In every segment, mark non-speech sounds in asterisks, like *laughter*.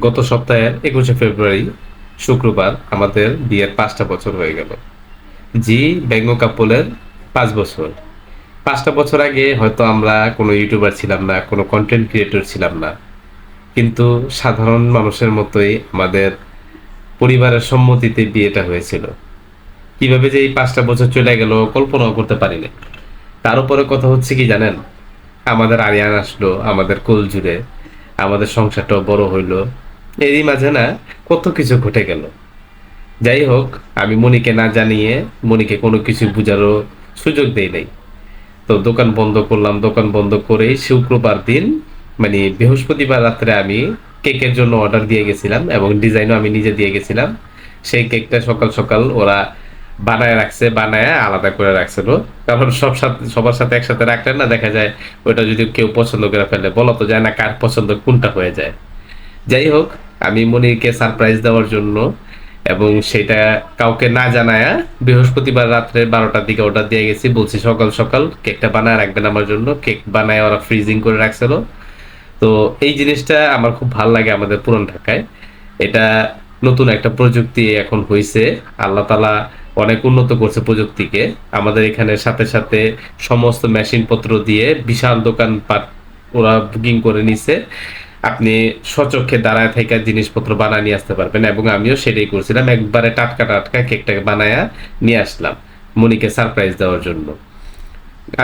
গত সপ্তাহের একুশে ফেব্রুয়ারি, শুক্রবার আমাদের বিয়ের পাঁচটা বছর হয়ে গেল। জি, ব্যঙ্গ কাপলের পাঁচ বছর। পাঁচটা বছর আগে হয়তো আমরা কোনো ইউটিউবার ছিলাম না, কোনো কন্টেন্ট ক্রিয়েটর ছিলাম না। কিন্তু সাধারণ মানুষের মতোই আমাদের পরিবারের সম্মতিতে বিয়েটা হয়েছিল। কীভাবে যে এই পাঁচটা বছর চলে গেল কল্পনাও করতে পারিনি তার উপরে কথা হচ্ছে কি জানেন? আমাদের আরিয়ান আসলো, আমাদের কোল জুড়ে আমাদের সংসারটাও বড় হইল। এরই মাঝে না কত কিছু ঘটে গেল। যাই হোক, আমি মনিকে না জানিয়ে মনিকে কোনো কিছু বুঝারও সুযোগ দেই নাই। তো দোকান বন্ধ করলাম, দোকান বন্ধ করে শুক্রবার দিন মানে বৃহস্পতিবার রাত্রে আমি কেকের জন্য অর্ডার দিয়ে গেছিলাম এবং ডিজাইনও আমি নিজে দিয়ে গেছিলাম। সেই কেকটা সকাল সকাল ওরা বানায় রাখছে, বানায় আলাদা করে রাখছিল কারণ সব সাথে, সবার সাথে একসাথে রাখলে না দেখা যায় ওটা যদি কেউ পছন্দ করে ফেলে, বলা তো যায় না কার পছন্দ কোনটা হয়ে যায়। যাই হোক আমি মনিরকে সারপ্রাইজ দেওয়ার জন্য এবং সেটা কাউকে না জানায়া বৃহস্পতিবার রাত্রে বারোটার দিকে অর্ডার দিয়ে গেছি। বলছি, সকাল সকাল কেকটা বানায় রাখবেন আমার জন্য। কেক বানায় ওরা ফ্রিজিং করে রাখছিল। তো এই জিনিসটা আমার খুব ভালো লাগে আমাদের পুরান ঢাকায়। এটা নতুন একটা প্রযুক্তি এখন হয়েছে আল্লাহ তালা অনেক উন্নত করছে প্রযুক্তিকে। আমাদের এখানে সাথে সাথে সমস্ত মেশিনপত্র দিয়ে বিশাল দোকানপাট ওরা বুকিং করে নিছে। আপনি সচক্ষে দাঁড়ায় থেকে জিনিসপত্র বানায় নিয়ে আসতে পারবেন এবং আমিও সেটাই করছিলাম। একবারে টাটকা টাটকা কেকটাকে বানায়া নিয়ে আসলাম মনিকে সারপ্রাইজ দেওয়ার জন্য।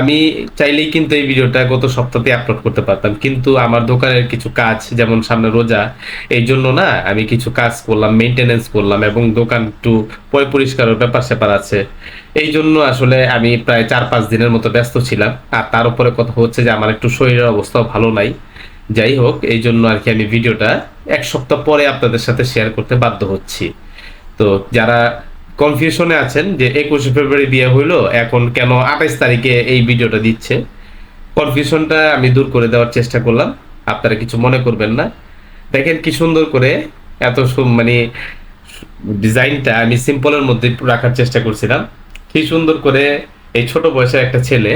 আমি চাইলেই কিন্তু এই ভিডিওটা গত সপ্তাহে আপলোড করতে পারতাম, কিন্তু আমার দোকানের কিছু কাজ, যেমন সামনে রোজা, এই জন্য না আমি কিছু কাজ করলাম মেনটেনেন্স করলাম এবং দোকান একটু পয় পরিষ্কারের ব্যাপার স্যাপার আছে। এই জন্য আসলে আমি প্রায় চার পাঁচ দিনের মতো ব্যস্ত ছিলাম। আর তার উপরে কথা হচ্ছে যে আমার একটু শরীরের অবস্থাও ভালো নাই। যাই হোক, এই জন্য আর কি আমি ভিডিওটা এক সপ্তাহ পরে আপনাদের সাথে শেয়ার করতে বাধ্য হচ্ছি। তো যারা কনফিউশনে আছেন যে একুশে ফেব্রুয়ারি বিয়ে হইল, এখন কেন আঠাইশ তারিখে এই ভিডিওটা দিচ্ছে কনফিউশনটা আমি দূর করে দেওয়ার চেষ্টা করলাম, আপনারা কিছু মনে করবেন না। দেখেন কি সুন্দর করে এত মানে ডিজাইনটা আমি সিম্পলের মধ্যে রাখার চেষ্টা করছিলাম। কি সুন্দর করে এই ছোট বয়সের একটা ছেলে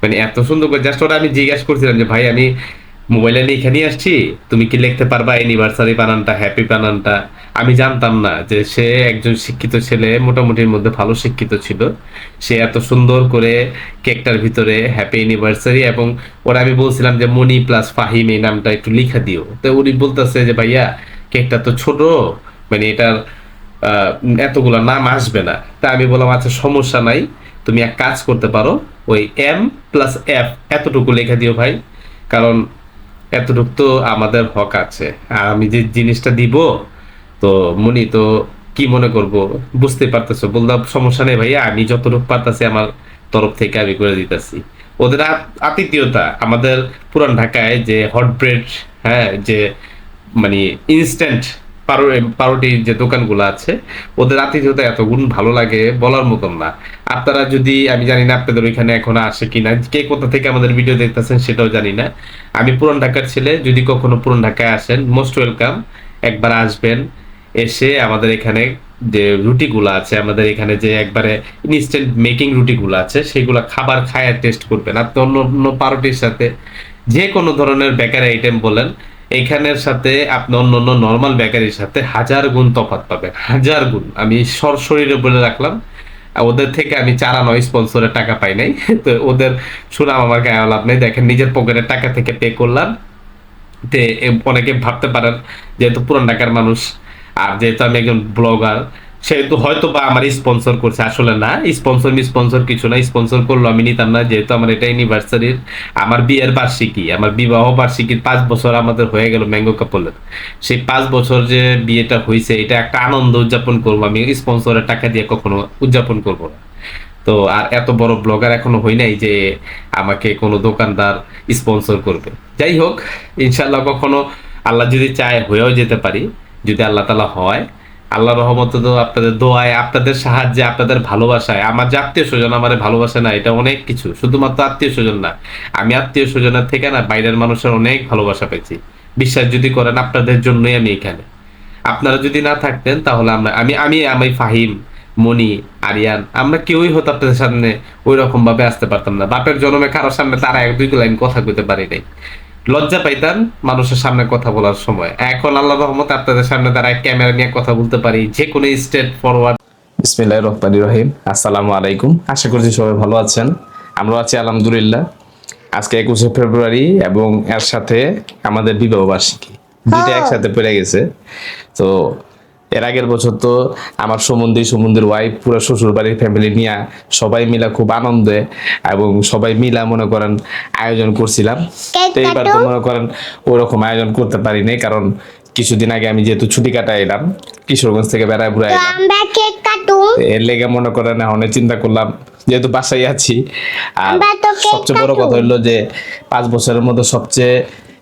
মানে এত সুন্দর করে জাস্ট ওরা আমি জিজ্ঞাসা করছিলাম যে, ভাই, আমি মোবাইলে লিখে নিয়ে আসছি, তুমি কি লিখতে পারবা? অ্যানিভার্সারি বানানটা হ্যাপি বানানটা। আমি জানতাম না যে সে একজন শিক্ষিত ছেলে, মোটামুটির মধ্যে ভালো শিক্ষিত ছিল। সে এত সুন্দর করে কেকটার ভিতরে হ্যাপি অ্যানিভার্সারি এবং ওরা আমি বলছিলাম যে মনি প্লাস ফাহিম এই নামটা একটু লিখা দিও। তো উনি বলতেছে যে, ভাইয়া, কেকটা তো ছোট মানে এটার এতগুলো নাম আসবে না। তা আমি বললাম আচ্ছা সমস্যা নাই। তুমি এক কাজ করতে পারো, ওই এম প্লাস এফ এতটুকু লেখা দিও ভাই। কারণ এতটুকু তো আমাদের হক আছে। আর আমি যে জিনিসটা দিব, তো মনি, তো কি মনে করব? বুঝতে পারতেছো বললাম সমস্যা নেই ভাইয়া, আমি যতটুক পারতাছি আমার তরফ থেকে আমি করে দিতেছি। ওদের আতিথীয়তা, আমাদের পুরান ঢাকায় যে হট ব্রেড হ্যাঁ যে মানে ইনস্ট্যান্ট পাউরুটির যে দোকানগুলো আছে, ওদের আতিথেয়তা এত গুণ ভালো লাগে বলার মতন না। আপনারা যদি, আমি জানি না আপনাদের ওইখানে এখন আসে কিনা, কে কোথা থেকে আমাদের ভিডিও দেখতেছেন সেটাও জানি না। আমি পুরান ঢাকার ছেলে, যদি কখনো পুরান ঢাকায় আসেন মোস্ট ওয়েলকাম একবার আসবেন, এসে আমাদের এখানে যে রুটিগুলো আছে, আমাদের এখানে যে একবারে ইনস্ট্যান্ট মেকিং রুটিগুলো আছে, সেগুলো খাবার খায় টেস্ট করবেন। আপনি অন্য অন্য পাউরুটির সাথে যে কোনো ধরনের বেকারি আইটেম বলেন এখানের সাথে আপনি অন্য অন্য নর্মাল বেকারির সাথে হাজার গুণ তফাৎ পাবেন। হাজার গুণ। আমি সরশরীরে বলে রাখলাম, ওদের থেকে আমি চারা নয় স্পন্সরের টাকা পাই নাই। তো ওদের সুনাম আমার গায়ে লাভ নেই। দেখেন, নিজের পকেটের টাকা থেকে পে করলাম। তে অনেকে ভাবতে পারেন, যেহেতু পুরান ঢাকার মানুষ, আর যেহেতু আমি একজন ব্লগার সেহেতু হয়তো বা আমার স্পন্সর করছে, আসলে না। স্পন্সর স্পন্সর কিছু না স্পন্সর করল আমি নিতাম না, যেহেতু আমার এটা ইউনিভার্সারির আমার বিয়ের বার্ষিকী, আমার বিবাহ বার্ষিকীর পাঁচ বছর আমাদের হয়ে গেল ম্যাঙ্গো কাপলের সেই পাঁচ বছর যে বিয়েটা হয়েছে এটা একটা আনন্দ উদযাপন করব আমি স্পন্সরের টাকা দিয়ে কখনো উদযাপন করব না। তো আর এত বড় ব্লগার এখনও হই নাই যে আমাকে কোনো দোকানদার স্পন্সর করবে। যাই হোক ইনশাল্লাহ কখনো আল্লাহ যদি চায় হয়েও যেতে পারি, যদি আল্লাহ তালা হয়। আল্লাহ রহমতে আপনাদের দোয়ায়, আপনাদের সাহায্যে, আপনাদের ভালোবাসায়, আমার যে আত্মীয় স্বজন আমার ভালোবাসে না, এটা অনেক কিছু। শুধুমাত্র আত্মীয় স্বজন না, আমি আত্মীয় স্বজনের থেকে না বাইরের মানুষের অনেক ভালোবাসা পেয়েছি। বিশ্বাস যদি করেন আপনাদের জন্যই আমি এখানে। আপনারা যদি না থাকতেন তাহলে আমরা, আমি আমি আমি ফাহিম, মনি, আরিয়ান, আমরা কেউই হতো আপনাদের সামনে ওই রকম ভাবে আসতে পারতাম না। বাপের জন্মে কারোর সামনে তারা এক দুই লাইন কথা কইতে পারি নাই। লজ্জা পাইতাম মানুষের সামনে কথা বলার সময়। এখন আল্লাহ রহমত আপনাদের সামনে দাঁড়ায় ক্যামেরা নিয়ে কথা বলতে পারি যে কোনো স্টেট ফরওয়ার্ড বিসমিল্লাহ রহমানি রহিম। আসসালামু আলাইকুম। আশা করছি সবাই ভালো আছেন। আমরা আছি আলহামদুলিল্লাহ। আজকে একুশে ফেব্রুয়ারি এবং এর সাথে আমাদের বিবাহ বার্ষিকী দুইটা একসাথে পড়ে গেছে। তো এর আগের বছর তো আমার সমুদ্রী সমুদ্রের ওয়াইফ পুরো শ্বশুর বাড়ির ফ্যামিলি নিয়ে সবাই মিলা খুব আনন্দে এবং সবাই মিলা মনে করেন আয়োজন করছিলাম। তো এইবার তো মনে করেন ওরকম আয়োজন করতে পারিনি কারণ কিছুদিন আগে আমি যেহেতু ছুটি কাটাই এলাম কিশোরগঞ্জ থেকে বেড়ায় এলাম কাটুম এর লেগে মনে করেন এখন চিন্তা করলাম যেহেতু বাসায় আছি। আর সবচেয়ে বড় কথা হলো যে পাঁচ বছরের মধ্যে সবচেয়ে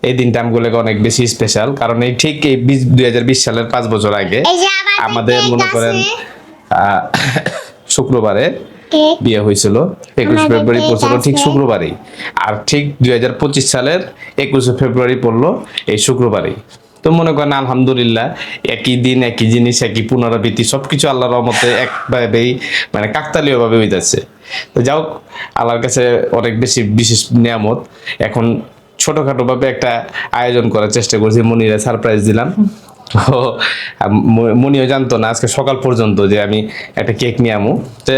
এই দিনটা আমগুলোকে অনেক বেশি স্পেশাল কারণ এই ঠিক এই দুই বিশ সালের পাঁচ বছর আগে আমাদের মনে করেন শুক্রবারে বিয়ে হয়েছিল একুশ ফেব্রুয়ারি পড়ছিল ঠিক। শুক্রবারই। আর ঠিক দুই হাজার পঁচিশ সালের একুশে ফেব্রুয়ারি পড়ল এই শুক্রবারই। তো মনে করেন আলহামদুলিল্লাহ একই দিন একই জিনিস একই পুনরাবৃত্তি সবকিছু আল্লাহর রহমতে একভাবেই মানে কাকতালীয় ভাবে হইতেছে। তো যাও আল্লাহর কাছে অনেক বেশি বিশেষ নিয়ামত। এখন ছোটখাটো ভাবে একটা আয়োজন করার চেষ্টা করছি মনিরা সারপ্রাইজ দিলাম। তো মনিও জানতো না আজকে সকাল পর্যন্ত যে আমি একটা কেক নিয়ে আমু। তো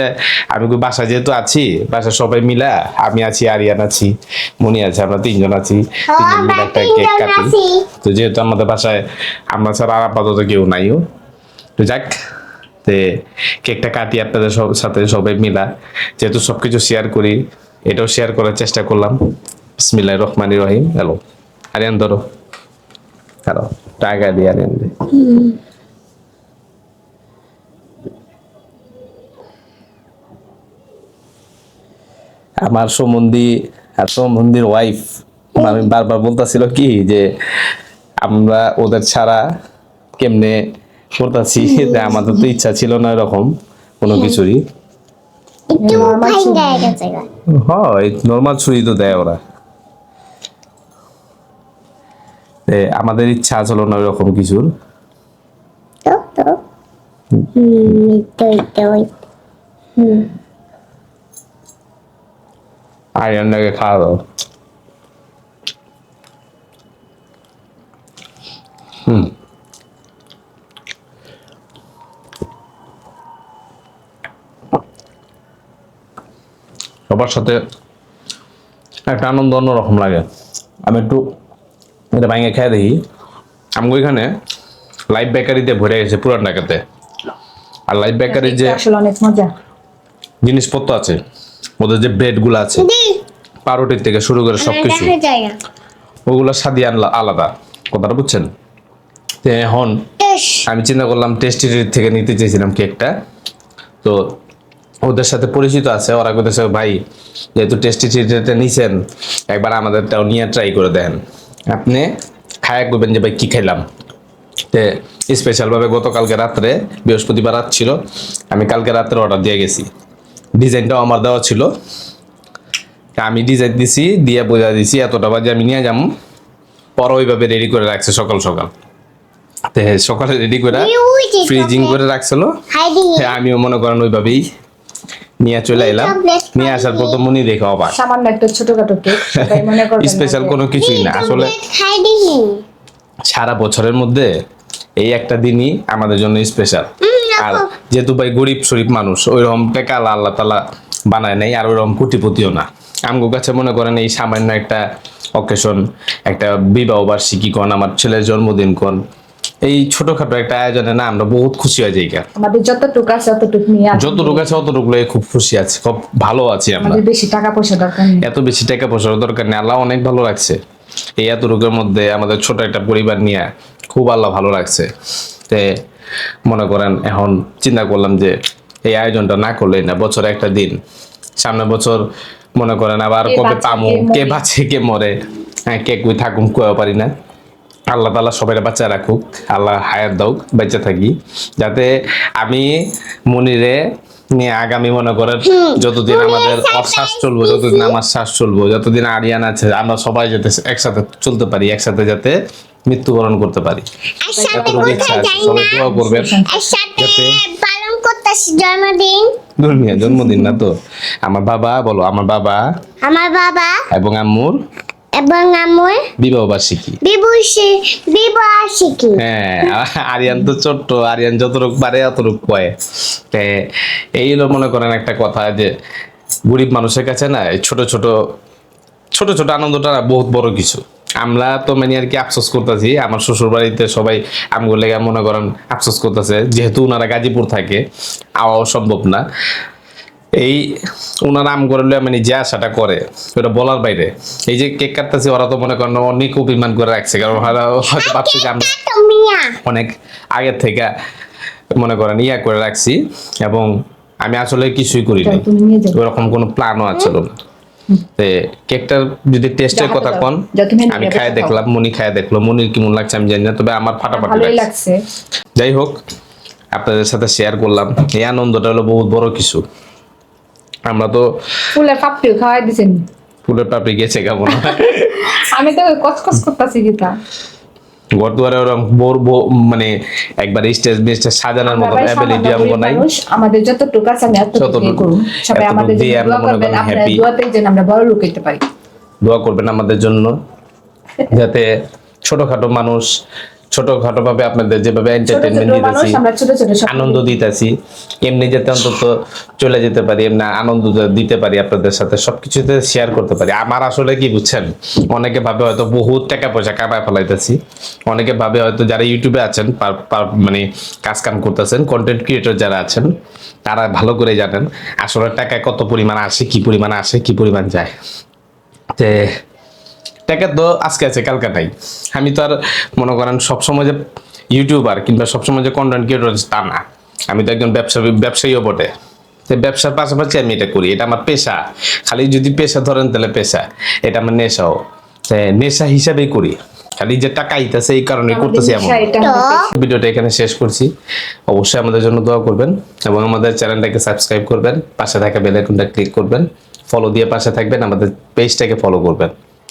আমি বাসা যেহেতু আছি বাসা সবাই মিলা আমি আছি আরিয়ান আছি মনি আছে আমরা তিনজন আছি তিনজন মিলে একটা কেক কাটি। তো যেহেতু আমাদের বাসায় আমরা ছাড়া আর আপাতত কেউ নাইও তো যাক তে কেকটা কাটি আপনাদের সব সাথে সবাই মিলা। যেহেতু সবকিছু শেয়ার করি এটাও শেয়ার করার চেষ্টা করলাম। বিসমিল্লাহির রহমানির রহিম হ্যালো আরিয়ান ধরো হ্যালো টাকা দিয়ে আরিয়ান দে আমার সম্বন্ধী আর সম্বন্ধীর ওয়াইফ আমি বারবার বলতাছিল কি যে আমরা ওদের ছাড়া কেমনে করতেছি যে আমাদের তো ইচ্ছা ছিল না এরকম কোনো কিছুরই। একটু ভাঙ্গা গেছে। হয় নর্মাল ছুরি তো দেয় ওরা তে আমাদের ইচ্ছা ছিল না ওরকম কিছুর খাওয়া দাও। সবার সাথে একটা আনন্দ অন্যরকম লাগে। আমি একটু এটা ভাঙে খেয়ে দেখি। আমি ওইখানে লাইফ বেকারিতে ভরে গেছে পুরান ঢাকাতে। আর লাইফ বেকারির যে আসলে অনেক মজা। জিনিসপত্র আছে ওদের যে ব্রেডগুলো আছে পাউরুটির থেকে শুরু করে সবকিছু। ওগুলো স্বাদই আনলা- আলাদা। কথাটা বুঝছেন? তো এখন আমি চিন্তা করলাম টেস্টি থেকে নিতে চেয়েছিলাম কেকটা তো ওদের সাথে পরিচিত আছে ওরা কইতেছে ভাই যেহেতু টেস্টি ট্রিটটা নিছেন একবার আমাদেরটাও নিয়ে ট্রাই করে দেন আপনি খায়া করবেন যে ভাই কী খাইলাম? তে স্পেশালভাবে গতকালকে রাত্রে বৃহস্পতিবার রাত ছিল আমি কালকে রাত্রে অর্ডার দিয়ে গেছি। ডিজাইনটাও আমার দেওয়া ছিল। আমি ডিজাইন দিছি দিয়ে বোঝা দিছি এতটা বাজে আমি নিয়ে যাব পরে ওইভাবে রেডি করে রাখছে সকাল সকাল। তে সকালে রেডি করে ফ্রিজিং করে রাখছিল। হ্যাঁ আমিও মনে করেন ওইভাবেই নিয়ে চলে এলাম। নিয়ে আসার পর তো মনি দেখে অবাক। সামান্য একটা ছোটখাটো কেক মনে *laughs* করবেন স্পেশাল কোনো কিছুই না। আসলে সারা বছরের মধ্যে এই একটা দিনই আমাদের জন্য স্পেশাল আর যেহেতু ভাই গরিব শরীফ মানুষ ওইরকম টাকা আল্লাহ আল্লাহ তালা বানায় নাই আর ওইরকম কোটিপতিও না। আমগো কাছে মনে করেন এই সামান্য একটা অকেশন একটা বিবাহ বার্ষিকী কন আমার ছেলের জন্মদিন কোন এই ছোটখাটো একটা আয়োজনে না আমরা বহুত খুশি হয়ে যাই আমাদের যতটুকু আছে ততটুকু নিয়ে যতটুকু আছে অতটুকু লয়ে খুব খুশি আছি খুব ভালো আছি আমরা। আমাদের বেশি টাকা পয়সা দরকার নেই। এত বেশি টাকা পয়সার দরকার নেই আল্লাহ অনেক ভালো লাগছে এই এত রোগের মধ্যে আমাদের ছোট একটা পরিবার নিয়ে খুব আল্লাহ ভালো লাগছে তে মনে করেন এখন চিন্তা করলাম যে এই আয়োজনটা না করলেই না বছরে একটা দিন। সামনে বছর মনে করেন আবার কবে পামো। কে বাঁচে কে মরে? হ্যাঁ কে কই থাকুম কেউ পারি না। আল্লাহ তালা সবাই বাচ্চা রাখুক আল্লাহ হায়ার দাও বেঁচে থাকি। যাতে আমি মনিরে আগামী মনে করেন যতদিন আমাদের শ্বাস চলবো যতদিন আমার শ্বাস চলবো যতদিন আরিয়ান আছে আমরা সবাই যাতে একসাথে চলতে পারি একসাথে যাতে মৃত্যুবরণ করতে পারি। সবাই দোয়া করবেন। যাতে জন্মদিন। জন্মদিন না তো? আমার বাবা বলো আমার বাবা আমার বাবা। এবং আম্মুর এবং আমার বিবাহ বার্ষিকী। বিভূষি বিবাহ শিখি হ্যাঁ আরিয়ান তো ছোট্ট আরিয়ান যতটুক পারে অতটুক কয়। তে এই হলো মনে করেন একটা কথা যে গরিব মানুষের কাছে না ছোট ছোট ছোট ছোট আনন্দটা বহুত বড় কিছু। আমরা তো মানে আর কি আফসোস করতেছি আমার শ্বশুর বাড়িতে সবাই আমগুলো লেগে মনে করেন আফসোস করতেছে যেহেতু ওনারা গাজীপুর থাকে আওয়াও সম্ভব না। এই ওনারা আম করলে মানে যে আশাটা করে ওটা বলার বাইরে। এই যে কেক কাটতেছি ওরা তো মনে করেন অনেক অভিমান করে রাখছে কারণ হয়তো ভাবছে যে মিয়া। অনেক আগের থেকে মনে করেন ইয়া করে রাখছি এবং আমি আসলে কিছুই করি না তাই তুমি নিয়ে যাবে ওরকম কোনো প্ল্যানও আছিল না। কেকটার যদি টেস্টের কথা কোন আমি খায় দেখলাম মনি খায় দেখল। মনির কেমন লাগছে আমি জানি না তবে আমার ফাটাফাটি লাগছে। যাই হোক আপনাদের সাথে শেয়ার করলাম। এই আনন্দটা হলো বহুত বড় কিছু। আমরা তো ফুলের পাপড়িও খাওয়াই দিছেন। ফুলের পাপড়ি গেছে কেমন *laughs* আমি তো কসকস করতেছি গীতা। ঘর দুয়ারে ওরকম বোর মানে একবার স্টেজ মেস্টেজ সাজানোর মতো অ্যাবিলিটি আমগো নাই। আমাদের যতটুকু আছে আমি এতটুকু। করুন। সবাই আমাদের জন্য দোয়া করবেন আপনার। দোয়াতেই যেন আমরা বড় লোক হতে পারি। দোয়া করবেন আমাদের জন্য যাতে ছোটখাটো মানুষ ছোটখাটো ভাবে আপনাদের যেভাবে এন্টারটেনমেন্ট দিতেছি আনন্দ দিতেছি এমনি যাতে অন্তত চলে যেতে পারি এমনি আনন্দ দিতে পারি আপনাদের সাথে সবকিছুতে শেয়ার করতে পারি। আমার আসলে কি বুঝছেন অনেকে ভাবে হয়তো বহুত টাকা পয়সা কামায় ফেলাইতেছি অনেকে ভাবে হয়তো যারা ইউটিউবে আছেন মানে কাজ কাম করতেছেন কন্টেন্ট ক্রিয়েটর যারা আছেন তারা ভালো করে জানেন আসলে টাকা কত পরিমাণ আসে কি পরিমাণ আসে কি পরিমাণ যায়। তে টাকা তো আজকে আছে কালকে নাই। আমি তো আর মনে করেন সবসময় যে ইউটিউবার কিংবা সবসময় যে কন্টেন্ট ক্রিয়েটর তা না। আমি তো একজন ব্যবসা ব্যবসায়ীও বটে। তো ব্যবসার পাশাপাশি আমি এটা করি এটা আমার পেশা। খালি যদি পেশা ধরেন তাহলে পেশা এটা আমার নেশাও। নেশা হিসাবেই করি। খালি যে টাকা আইতেছে এই কারণে করতেছি এমন। ভিডিওটা এখানে শেষ করছি। অবশ্যই আমাদের জন্য দোয়া করবেন এবং আমাদের চ্যানেলটাকে সাবস্ক্রাইব করবেন। পাশে থাকা বেল আইকনটা ক্লিক করবেন। ফলো দিয়ে পাশে থাকবেন। আমাদের পেজটাকে ফলো করবেন।